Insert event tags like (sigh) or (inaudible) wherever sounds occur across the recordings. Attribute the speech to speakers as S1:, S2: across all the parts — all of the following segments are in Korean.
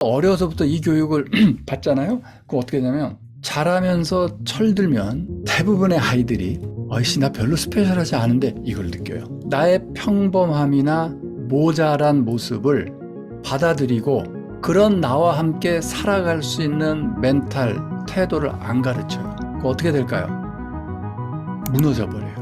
S1: 어려서부터 이 교육을 (clears throat) 받잖아요. 그거 어떻게 되냐면 자라면서 철들면 대부분의 아이들이 어이씨 나 별로 스페셜하지 않은데 이걸 느껴요. 나의 평범함이나 모자란 모습을 받아들이고 그런 나와 함께 살아갈 수 있는 멘탈, 태도를 안 가르쳐요. 그거 어떻게 될까요? 무너져 버려요.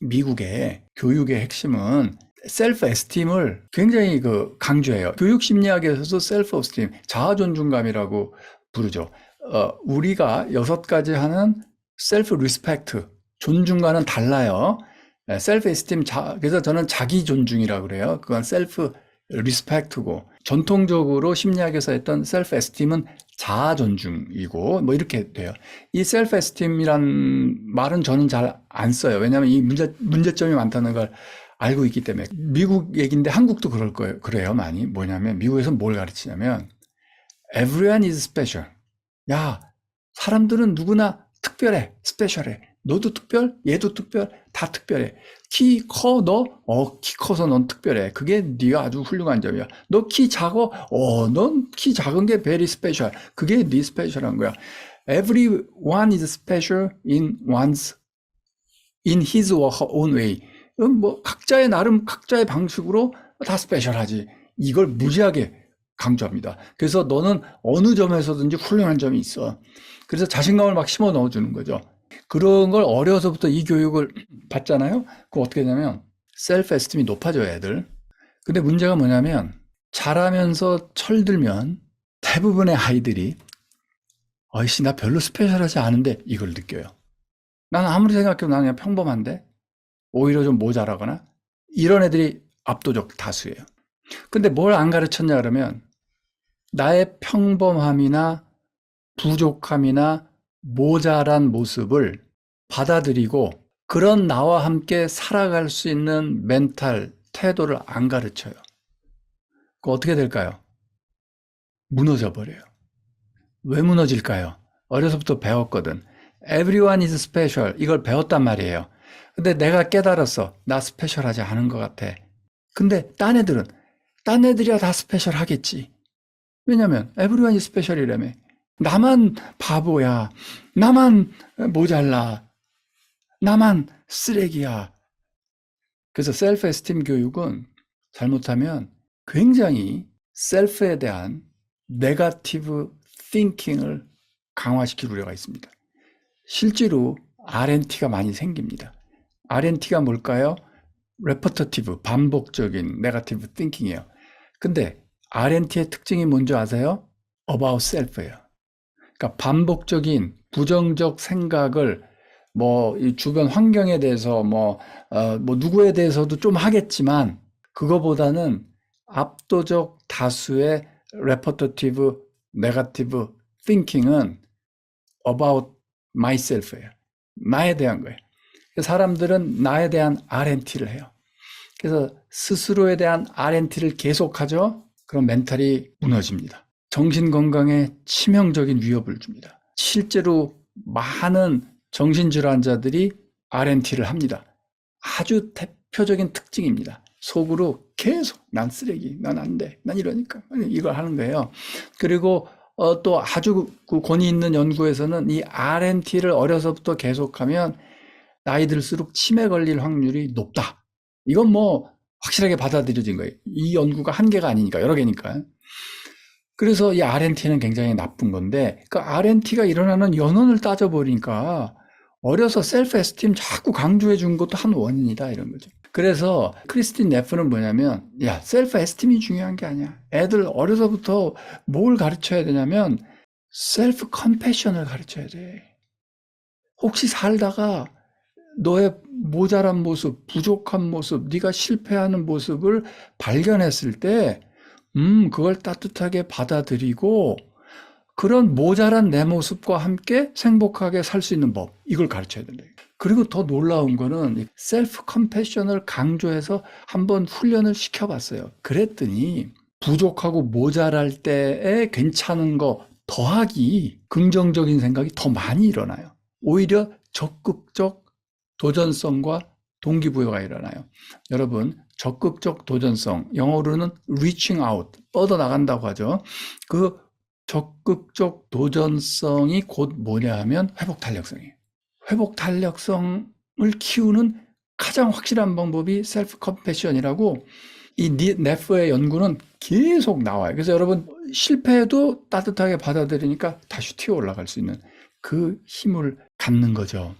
S1: 미국의 교육의 핵심은 셀프 에스팀을 굉장히 그 강조해요. 교육 심리학에서도 셀프 에스팀, 자아 존중감이라고 부르죠. 어, 우리가 여섯 가지 하는 셀프 리스펙트, 존중과는 달라요. 셀프 에스팀 자, 그래서 저는 자기 존중이라고 그래요. 그건 셀프 리스펙트고 전통적으로 심리학에서 했던 셀프 에스팀은 자아 존중이고 뭐 이렇게 돼요. 이 셀프 에스팀이란 말은 저는 잘 안 써요. 왜냐하면 이 문제 문제점이 많다는 걸 알고 있기 때문에 미국 얘기인데 한국도 그럴 거예요. 그래요 많이 뭐냐면 미국에서 뭘 가르치냐면 everyone is special. 야 사람들은 누구나 특별해, 스페셜해. 너도 특별, 얘도 특별, 다 특별해. 키 커, 너? 어, 키 커서 넌 특별해. 그게 네가 아주 훌륭한 점이야. 너 키 작어? 어, 넌 키 작은 게 very special. 그게 네 스페셜한 거야. Everyone is special in one's, in his or her own way. 음, 뭐, 각자의 나름, 각자의 방식으로 다 스페셜하지. 이걸 무지하게 강조합니다. 그래서 너는 어느 점에서든지 훌륭한 점이 있어. 그래서 자신감을 막 심어 넣어주는 거죠. 그런 걸 어려서부터 이 교육을 받잖아요. 그거 어떻게 되냐면 셀프 에스팀이 높아져요, 애들. 근데 문제가 뭐냐면 자라면서 철들면 대부분의 아이들이 어이씨 나 별로 스페셜하지 않은데 이걸 느껴요. 나는 아무리 생각해도 나는 그냥 평범한데 오히려 좀 모자라거나 이런 애들이 압도적 다수예요. 근데 뭘 안 가르쳤냐 그러면 나의 평범함이나 부족함이나 모자란 모습을 받아들이고 그런 나와 함께 살아갈 수 있는 멘탈, 태도를 안 가르쳐요. 그 어떻게 될까요? 무너져 버려요. 왜 무너질까요? 어려서부터 배웠거든. Everyone is special. 이걸 배웠단 말이에요. 근데 내가 깨달았어. 나 스페셜하지 않은 것 같아. 근데 딴 애들은, 딴 애들이야 다 스페셜 하겠지. 왜냐면, everyone is special이라며. 나만 바보야. 나만 모자라. 나만 쓰레기야. 그래서 셀프 에스팀 교육은 잘못하면 굉장히 셀프에 대한 네가티브 띵킹을 강화시킬 우려가 있습니다. 실제로 RNT가 많이 생깁니다. RNT가 뭘까요? 레퍼터티브, 반복적인 네가티브 띵킹이에요. 근데 RNT의 특징이 뭔지 아세요? about self예요. 그러니까 반복적인 부정적 생각을 뭐 이 주변 환경에 대해서 뭐, 어, 뭐 누구에 대해서도 좀 하겠지만 그거보다는 압도적 다수의 repetitive negative thinking은 about myself예요. 나에 대한 거예요. 사람들은 나에 대한 RNT를 해요. 그래서 스스로에 대한 RNT를 계속하죠. 그럼 멘탈이 무너집니다. 정신 건강에 치명적인 위협을 줍니다. 실제로 많은 정신질환자들이 RNT를 합니다. 아주 대표적인 특징입니다. 속으로 계속 난 쓰레기, 난 안 돼, 난 이러니까 이걸 하는 거예요. 그리고 어, 또 아주 그 권위 있는 연구에서는 이 RNT를 어려서부터 계속하면 나이 들수록 치매 걸릴 확률이 높다. 이건 뭐 확실하게 받아들여진 거예요. 이 연구가 한 개가 아니니까 여러 개니까. 그래서 이 RNT는 굉장히 나쁜 건데 그 RNT가 일어나는 연원을 따져보니까 어려서 셀프 에스팀 자꾸 강조해 준 것도 한 원인이다 이런 거죠. 그래서 크리스틴 네프는 뭐냐면 야 셀프 에스팀이 중요한 게 아니야. 애들 어려서부터 뭘 가르쳐야 되냐면 셀프 컴패션을 가르쳐야 돼. 혹시 살다가 너의 모자란 모습, 부족한 모습, 네가 실패하는 모습을 발견했을 때 음, 그걸 따뜻하게 받아들이고 그런 모자란 내 모습과 함께 행복하게 살 수 있는 법 이걸 가르쳐야 된다. 그리고 더 놀라운 거는 셀프 컴패션을 강조해서 한번 훈련을 시켜봤어요. 그랬더니 부족하고 모자랄 때에 괜찮은 거 더하기 긍정적인 생각이 더 많이 일어나요. 오히려 적극적 도전성과 동기부여가 일어나요. 여러분, 적극적 도전성, 영어로는 reaching out, 뻗어 나간다고 하죠. 그 적극적 도전성이 곧 뭐냐 하면 회복 탄력성이에요. 회복 탄력성을 키우는 가장 확실한 방법이 셀프 컴패션이라고 이 네프의 연구는 계속 나와요. 그래서 여러분 실패해도 따뜻하게 받아들이니까 다시 튀어 올라갈 수 있는 그 힘을 갖는 거죠.